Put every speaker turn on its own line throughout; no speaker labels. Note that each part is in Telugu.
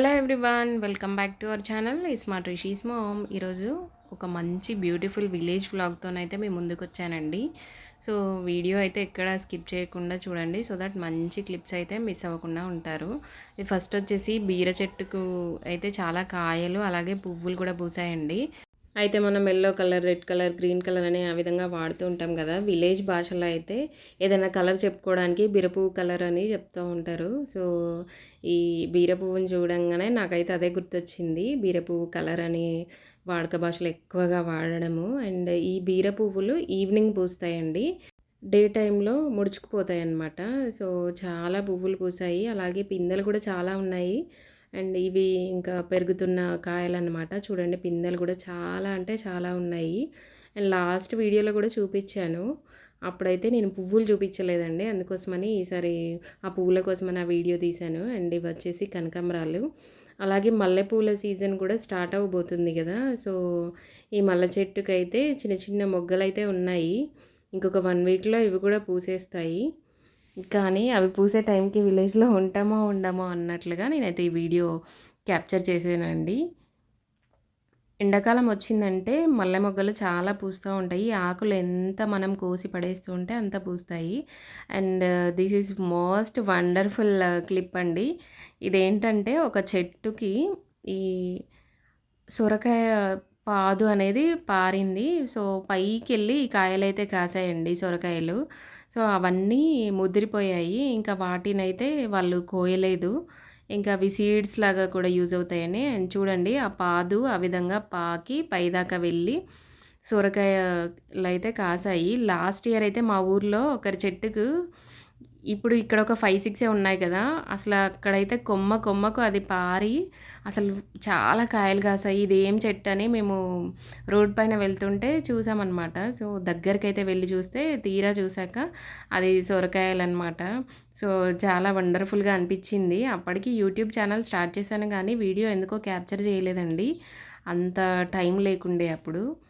Hello everyone welcome back to our channel. Smart Rishi's mom. ఈరోజు ఒక మంచి బ్యూటిఫుల్ విలేజ్ వ్లాగ్తోనైతే మేము ముందుకు వచ్చానండి సో వీడియో అయితే ఎక్కడ స్కిప్ చేయకుండా చూడండి సో దట్ మంచి క్లిప్స్ అయితే మిస్ అవ్వకుండా ఉంటారు. ఫస్ట్ వచ్చేసి బీర చెట్టుకు అయితే చాలా కాయలు అలాగే పువ్వులు కూడా పూసాయండి. అయితే మనం yellow colour red colour green colour అనే ఆ విధంగా వాడుతూ ఉంటాం కదా. విలేజ్ భాషలో అయితే ఏదైనా కలర్ చెప్పుకోవడానికి బీరపువ్వు కలర్ అని చెప్తూ ఉంటారు. సో ఈ బీర పువ్వుని చూడంగానే నాకైతే అదే గుర్తొచ్చింది. బీర పువ్వు కలర్ అని వాడక భాషలో ఎక్కువగా వాడడము. అండ్ ఈ బీర పువ్వులు ఈవినింగ్ పూస్తాయండి. డే టైంలో ముడుచుకుపోతాయి అన్నమాట సో చాలా పువ్వులు పూసాయి. అలాగే పిందెలు కూడా చాలా ఉన్నాయి. అండ్ ఇవి ఇంకా పెరుగుతున్న కాయలన్నమాట. చూడండి పిందెలు కూడా చాలా అంటే చాలా ఉన్నాయి. అండ్ లాస్ట్ వీడియోలో కూడా చూపించాను. అప్పుడైతే నేను పువ్వులు చూపించలేదండి. అందుకోసమని ఈసారి ఆ పువ్వుల కోసమని ఆ వీడియో తీశాను. అండ్ ఇవి వచ్చేసి కనకాంబరాలు. అలాగే మల్లెపూల సీజన్ కూడా స్టార్ట్ అవ్వబోతుంది కదా. సో ఈ మల్లె చెట్టుకైతే చిన్న చిన్న మొగ్గలైతే ఉన్నాయి. ఇంకొక వన్ వీక్లో ఇవి కూడా పూసేస్తాయి. కానీ అవి పూసే టైంకి విలేజ్లో ఉంటామో ఉండమో అన్నట్లుగా నేనైతే ఈ వీడియో క్యాప్చర్ చేసానండి ఎండాకాలం వచ్చిందంటే మల్లె మొగ్గలు చాలా పూస్తూ ఉంటాయి. ఆకులు ఎంత మనం కోసి పడేస్తూ ఉంటే అంత పూస్తాయి. And this is most wonderful clip అండి. ఇదేంటంటే ఒక చెట్టుకి ఈ సొరకాయ పాదు అనేది పారింది. సో పైకి వెళ్ళి కాయలైతే కాసాయండి సొరకాయలు. సో అవన్నీ ముదిరిపోయాయి. ఇంకా వాటినైతే వాళ్ళు కోయలేదు. ఇంకా అవి సీడ్స్ లాగా కూడా యూజ్ అవుతాయని. చూడండి ఆ పాదు ఆ విధంగా పాకి పైదాకా వెళ్ళి సొరకాయలు అయితే కాసాయి. లాస్ట్ ఇయర్ అయితే మా ఊర్లో ఒకరి చెట్టుకు ఇప్పుడు ఇక్కడ ఒక ఫైవ్ సిక్సే ఉన్నాయి కదా అసలు అక్కడైతే కొమ్మ కొమ్మకు అది పారి అసలు చాలా కాయలు కాసాయి. ఇది ఏం చెట్టు అని మేము రోడ్ పైన వెళ్తుంటే చూసామన్నమాట. సో దగ్గరికైతే వెళ్ళి చూస్తే తీరా చూసాక అది సొరకాయలు అనమాట సో చాలా వండర్ఫుల్గా అనిపించింది. అప్పటికి యూట్యూబ్ ఛానల్ స్టార్ట్ చేశాను కానీ వీడియో ఎందుకో క్యాప్చర్ చేయలేదండి. అంత టైం లేకుండే అప్పుడు.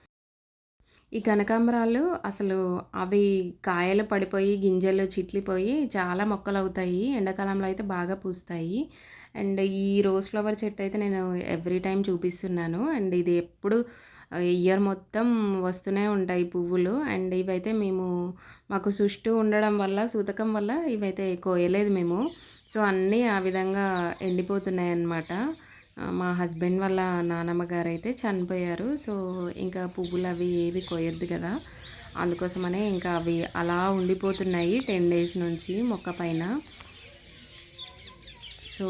ఈ కనకాంబరాలు అసలు అవి కాయలు పడిపోయి గింజలు చిట్లిపోయి చాలా మొక్కలు అవుతాయి ఎండాకాలంలో అయితే బాగా పూస్తాయి. అండ్ ఈ రోజ్ ఫ్లవర్ చెట్టు అయితే నేను ఎవ్రీ టైం చూపిస్తున్నాను. అండ్ ఇది ఎప్పుడు ఇయర్ మొత్తం వస్తూనే ఉంటాయి పువ్వులు. అండ్ ఇవైతే మేము మాకు సుష్టు ఉండడం వల్ల సూతకం వల్ల ఇవైతే కోయలేదు మేము. సో అన్నీ ఆ విధంగా ఎండిపోతున్నాయి అన్నమాట మా హస్బెండ్ వాళ్ళ నానమ్మ గారు అయితే చనిపోయారు. సో ఇంకా పువ్వులు అవి ఏవి కోయద్దు కదా. అందుకోసమనే ఇంకా అవి అలా ఉండిపోతున్నాయి టెన్ డేస్ నుంచి మొక్క పైన. సో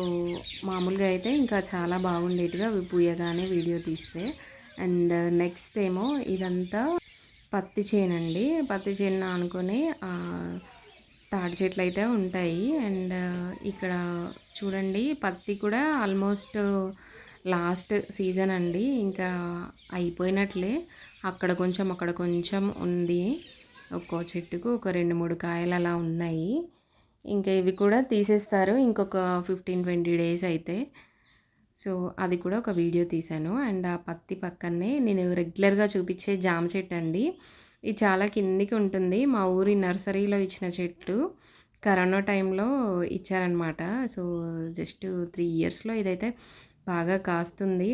మామూలుగా అయితే ఇంకా చాలా బాగుండేట్టుగా అవి పూయగానే వీడియో తీస్తే. అండ్ నెక్స్ట్ ఏమో ఇదంతా పత్తి చేనండి. పత్తి చేను అనుకొని తాడి చెట్లు అయితే ఉంటాయి. అండ్ ఇక్కడ చూడండి పత్తి కూడా ఆల్మోస్ట్ లాస్ట్ సీజన్ అండి. ఇంకా అయిపోయినట్లే. అక్కడ కొంచెం అక్కడ కొంచెం ఉంది. ఒక్కో చెట్టుకు ఒక రెండు మూడు కాయలు అలా ఉన్నాయి. ఇంకా ఇవి కూడా తీసేస్తారు. ఇంకొక ఫిఫ్టీన్ ట్వంటీ డేస్ అయితే. సో అది కూడా ఒక వీడియో తీశాను. అండ్ ఆ పత్తి పక్కనే నేను రెగ్యులర్గా చూపించే జామ చెట్టు అండి. ఇది చాలా కిందికి ఉంటుంది. మా ఊరి నర్సరీలో ఇచ్చిన చెట్లు కరోనా టైంలో ఇచ్చారనమాట సో జస్ట్ త్రీ ఇయర్స్లో ఇదైతే బాగా కాస్తుంది.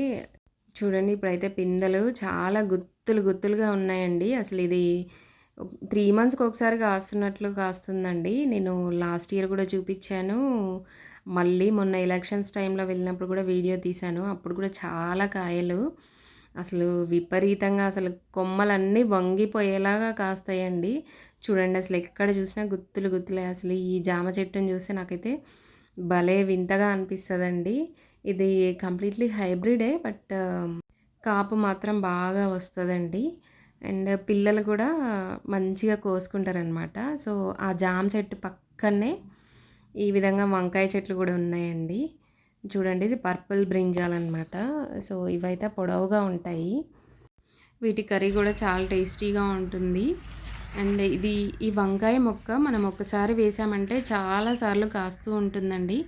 చూడండి ఇప్పుడైతే పిందెలు చాలా గుత్తులు గుత్తులుగా ఉన్నాయండి. అసలు ఇది త్రీ మంత్స్కి ఒకసారి కాస్తున్నట్లు కాస్తుందండి. నేను లాస్ట్ ఇయర్ కూడా చూపించాను. మళ్ళీ మొన్న ఎలక్షన్స్ టైంలో వెళ్ళినప్పుడు కూడా వీడియో తీశాను. అప్పుడు కూడా చాలా కాయలు. అసలు విపరీతంగా అసలు కొమ్మలన్నీ వంగిపోయేలాగా కాస్తాయండి. చూడండి అసలు ఎక్కడ చూసినా గుత్తులు గుత్తులే. అసలు ఈ జామ చెట్టుని చూస్తే నాకైతే భలే వింతగా అనిపిస్తుందండి. ఇది కంప్లీట్లీ హైబ్రిడే బట్ కాపు మాత్రం బాగా వస్తుందండి. అండ్ పిల్లలు కూడా మంచిగా కోసుకుంటారనమాట సో ఆ జామ చెట్టు పక్కనే ఈ విధంగా వంకాయ చెట్లు కూడా ఉన్నాయండి. చూడండి ఇది పర్పుల్ బ్రింజాల్ అనమాట సో ఇవైతే పొడవుగా ఉంటాయి. వీటి కర్రీ కూడా చాలా టేస్టీగా ఉంటుంది. అండ్ ఇది ఈ వంకాయ మొక్క మనం ఒకసారి వేసామంటే చాలాసార్లు కాస్తూ ఉంటుందండి.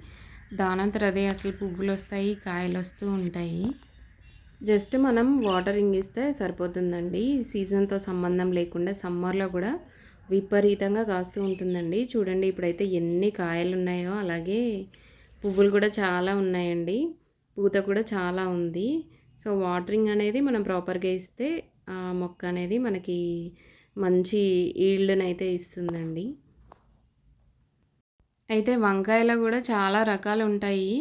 దానంతర అదే అసలు పువ్వులు వస్తాయి కాయలు వస్తూ ఉంటాయి. జస్ట్ మనం వాటరింగ్ ఇస్తే సరిపోతుందండి. సీజన్తో సంబంధం లేకుండా సమ్మర్లో కూడా విపరీతంగా కాస్తూ ఉంటుందండి. చూడండి ఇప్పుడైతే ఎన్ని కాయలు ఉన్నాయో అలాగే పువ్వులు కూడా చాలా ఉన్నాయండి. పూత కూడా చాలా ఉంది. సో వాటరింగ్ అనేది మనం ప్రాపర్గా ఇస్తే ఆ మొక్క అనేది మనకి మంచి ఈల్డ్ని అయితే ఇస్తుందండి. అయితే వంకాయలో కూడా చాలా రకాలు ఉంటాయి.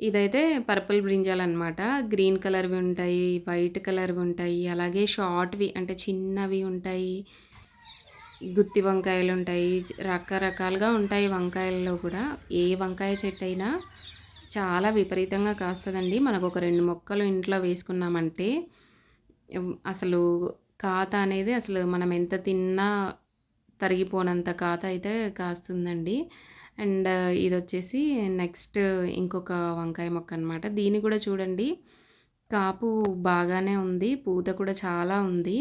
ఇదైతే పర్పుల్ బ్రింజాల్ అనమాట గ్రీన్ కలర్వి ఉంటాయి వైట్ కలర్వి ఉంటాయి. అలాగే షార్ట్వి అంటే చిన్నవి ఉంటాయి. గుత్తి వంకాయలు ఉంటాయి రకరకాలుగా ఉంటాయి వంకాయల్లో కూడా. ఏ వంకాయ చెట్టు అయినా చాలా విపరీతంగా కాస్తుందండి. మనకు ఒక రెండు మొక్కలు ఇంట్లో వేసుకున్నామంటే అసలు కాత అనేది అసలు మనం ఎంత తిన్నా తరిగిపోనంత కాత అయితే కాస్తుందండి. అండ్ ఇది వచ్చేసి నెక్స్ట్ ఇంకొక వంకాయ మొక్క అనమాట దీన్ని కూడా చూడండి. కాపు బాగానే ఉంది పూత కూడా చాలా ఉంది.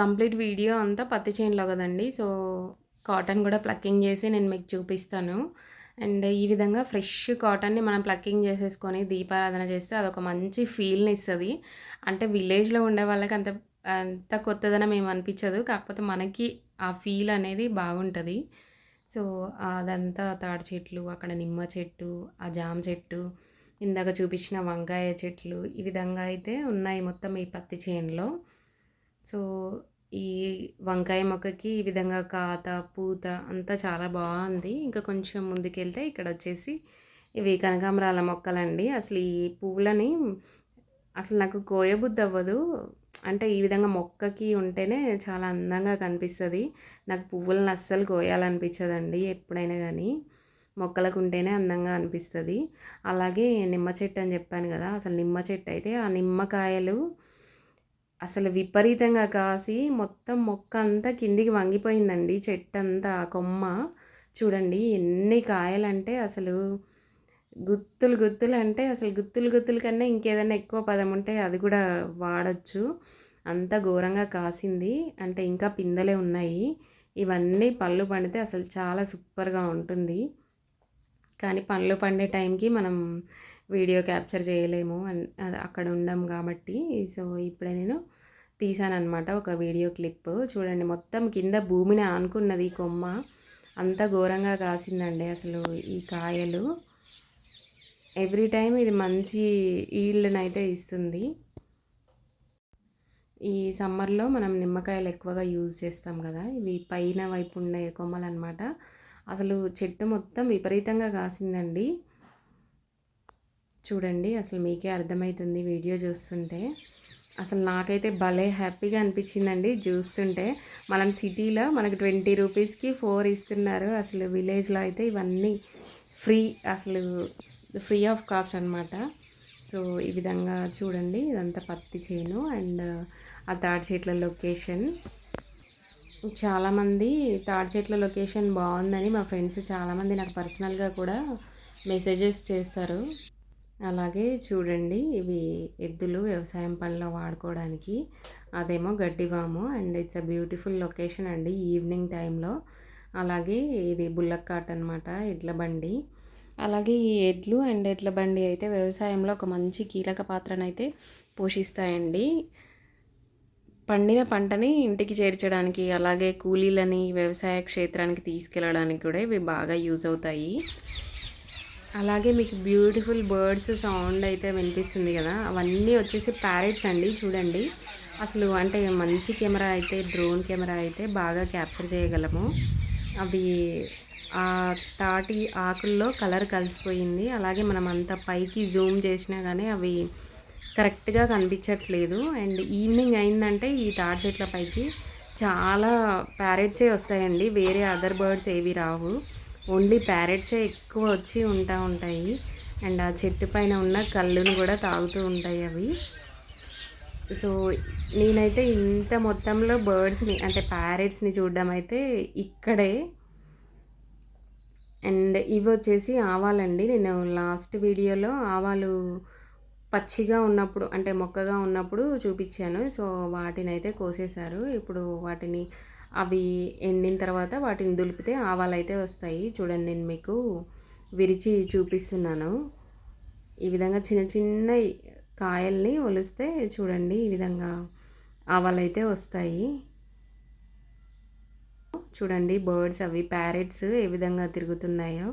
కంప్లీట్ వీడియో అంతా పత్తి చేనులో కదండి. సో కాటన్ కూడా ప్లక్కింగ్ చేసి నేను మీకు చూపిస్తాను. అండ్ ఈ విధంగా ఫ్రెష్ కాటన్ని మనం ప్లక్కింగ్ చేసేసుకొని దీపారాధన చేస్తే అదొక మంచి ఫీల్ని ఇస్తుంది. అంటే విలేజ్లో ఉండే వాళ్ళకి అంత అంత కొత్తదనం ఏమి అనిపించదు. కాకపోతే మనకి ఆ ఫీల్ అనేది బాగుంటుంది. సో అదంతా తాడి చెట్లు అక్కడ నిమ్మ చెట్టు ఆ జామ చెట్టు ఇందాక చూపించిన వంకాయ చెట్లు ఈ విధంగా అయితే ఉన్నాయి మొత్తం ఈ పత్తి చేనులో. సో ఈ వంకాయ మొక్కకి ఈ విధంగా కాత పూత అంతా చాలా బాగుంది. ఇంకా కొంచెం ముందుకెళ్తే ఇక్కడ వచ్చేసి ఇవి కనకాంబరాల మొక్కలండి. అసలు ఈ పువ్వులని అసలు నాకు కోయబుద్ధి అవ్వదు అంటే ఈ విధంగా మొక్కకి ఉంటేనే చాలా అందంగా కనిపిస్తుంది. నాకు పువ్వులను అస్సలు కోయాలనిపించదండి ఎప్పుడైనా కానీ మొక్కలకు ఉంటేనే అందంగా అనిపిస్తుంది. అలాగే నిమ్మ చెట్టు అని చెప్పాను కదా అసలు నిమ్మ చెట్టు అయితే ఆ నిమ్మకాయలు అసలు విపరీతంగా కాసి మొత్తం మొక్క అంతా కిందికి వంగిపోయిందండి. చెట్టు అంతా కొమ్మ. చూడండి ఎన్ని కాయలంటే అసలు గుత్తులు గుత్తులు అంటే అసలు గుత్తులు గుత్తుల కన్నా ఇంకేదైనా ఎక్కువ పదం ఉంటే అది కూడా వాడచ్చు. అంత ఘోరంగా కాసింది. అంటే ఇంకా పిందెలే ఉన్నాయి. ఇవన్నీ పళ్ళు పండితే అసలు చాలా సూపర్గా ఉంటుంది. కానీ పళ్ళు పండే టైంకి మనం వీడియో క్యాప్చర్ చేయలేము అక్కడ ఉండం కాబట్టి. సో ఇప్పుడే నేను తీసానమాట ఒక వీడియో క్లిప్. చూడండి మొత్తం కింద భూమిని ఆనుకున్నది కొమ్మ. అంత ఘోరంగా కాసిందండి అసలు ఈ కాయలు. ఎవ్రీ టైం ఇది మంచి ఈల్డ్ని అయితే ఇస్తుంది. ఈ సమ్మర్లో మనం నిమ్మకాయలు ఎక్కువగా యూజ్ చేస్తాం కదా ఇవి పైన వైపు ఉండే కొమ్మలు అనమాట అసలు చెట్టు మొత్తం విపరీతంగా కాసిందండి. చూడండి అసలు మీకే అర్థమవుతుంది వీడియో చూస్తుంటే. అసలు నాకైతే భలే హ్యాపీగా అనిపించిందండి చూస్తుంటే. మనం సిటీలో మనకు ట్వంటీ రూపీస్కి ఫోర్ ఇస్తున్నారు. అసలు విలేజ్లో అయితే ఇవన్నీ ఫ్రీ అసలు ఫ్రీ ఆఫ్ కాస్ట్ అనమాట సో ఈ విధంగా చూడండి ఇదంతా పత్తి చేను అండ్ ఆ తాడి చెట్ల లొకేషన్. చాలామంది తాడి చెట్ల లొకేషన్ బాగుందని మా ఫ్రెండ్స్ చాలామంది నాకు పర్సనల్గా కూడా మెసేజెస్ చేస్తారు. అలాగే చూడండి ఇవి ఎద్దులు వ్యవసాయం పనిలో వాడుకోవడానికి. అదేమో గడ్డివాము and it's a beautiful location అండి ఈవినింగ్ టైంలో. అలాగే ఇది బుల్లక్ కాట్ అనమాట ఎడ్ల బండి. అలాగే ఈ ఎడ్లు అండ్ ఎడ్ల బండి అయితే వ్యవసాయంలో ఒక మంచి కీలక పాత్రనైతే పోషిస్తాయండి. పండిన పంటని ఇంటికి చేర్చడానికి అలాగే కూలీలని వ్యవసాయ క్షేత్రానికి తీసుకెళ్ళడానికి కూడా ఇవి బాగా యూజ్ అవుతాయి. అలాగే మీకు బ్యూటిఫుల్ బర్డ్స్ సౌండ్ అయితే వినిపిస్తుంది కదా. అవన్నీ వచ్చేసి ప్యారెట్స్ అండి చూడండి. అసలు అంటే మంచి కెమెరా అయితే డ్రోన్ కెమెరా అయితే బాగా క్యాప్చర్ చేయగలము. అవి ఆ తాటి ఆకుల్లో కలర్ కలిసిపోయింది. అలాగే మనం అంత పైకి జూమ్ చేసినా కానీ అవి కరెక్ట్గా కనిపించట్లేదు. అండ్ ఈవినింగ్ అయిందంటే ఈ తాటి చెట్ల పైకి చాలా ప్యారెట్సే వస్తాయండి. వేరే అదర్ బర్డ్స్ ఏవి రావు. ఓన్లీ ప్యారెట్సే ఎక్కువ వచ్చి ఉంటా ఉంటాయి. అండ్ ఆ చెట్టు పైన ఉన్న కళ్ళును కూడా తాగుతూ ఉంటాయి అవి. సో నేనైతే ఇంత మొత్తంలో బర్డ్స్ని అంటే ప్యారెట్స్ని చూడడం అయితే ఇక్కడే. అండ్ ఇవి వచ్చేసి ఆవాలండి. నేను లాస్ట్ వీడియోలో ఆవాలు పచ్చిగా ఉన్నప్పుడు అంటే మొక్కగా ఉన్నప్పుడు చూపించాను. సో వాటిని అయితే కోసేశారు. ఇప్పుడు వాటిని అవి ఎండిన తర్వాత వాటిని దులిపితే ఆవాలు అయితే వస్తాయి. చూడండి నేను మీకు విరిచి చూపిస్తున్నాను. ఈ విధంగా చిన్న చిన్న కాయల్ని ఒలిస్తే చూడండి ఈ విధంగా ఆవాలు అయితే వస్తాయి. చూడండి బర్డ్స్ అవి ప్యారెట్స్ ఏ విధంగా తిరుగుతున్నాయో.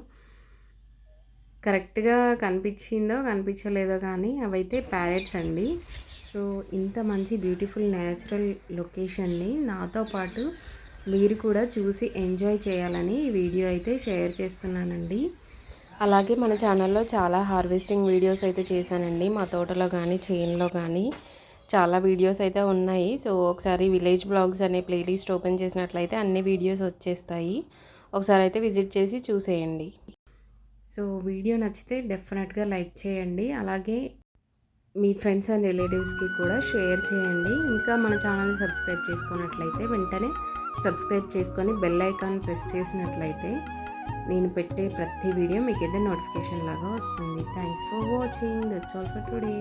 కరెక్ట్గా కనిపించిందో కనిపించలేదో కానీ అవైతే ప్యారెట్స్ అండి. సో ఇంత మంచి బ్యూటిఫుల్ న్యాచురల్ లొకేషన్ని నాతో పాటు మీరు కూడా చూసి ఎంజాయ్ చేయాలని ఈ వీడియో అయితే షేర్ చేస్తున్నానండి. అలాగే మన ఛానల్లో చాలా హార్వెస్టింగ్ వీడియోస్ అయితే చేశానండి. మా తోటలో కానీ చేన్లో కానీ చాలా వీడియోస్ అయితే ఉన్నాయి. సో ఒకసారి విలేజ్ బ్లాగ్స్ అనే ప్లేలిస్ట్ ఓపెన్ చేసినట్లయితే అన్ని వీడియోస్ వచ్చేస్తాయి. ఒకసారి అయితే విజిట్ చేసి చూసేయండి. సో వీడియో నచ్చితే డెఫినెట్గా లైక్ చేయండి. అలాగే మీ ఫ్రెండ్స్ అండ్ రిలేటివ్స్కి కూడా షేర్ చేయండి. ఇంకా మన ఛానల్ని సబ్స్క్రైబ్ చేసుకున్నట్లయితే వెంటనే సబ్స్క్రైబ్ చేసుకొని బెల్ ఐకాన్ ప్రెస్ చేసినట్లయితే నేను పెట్టే ప్రతి వీడియో మీకు ఏదైనా నోటిఫికేషన్ లాగా వస్తుంది. Thanks for watching. That's all for today.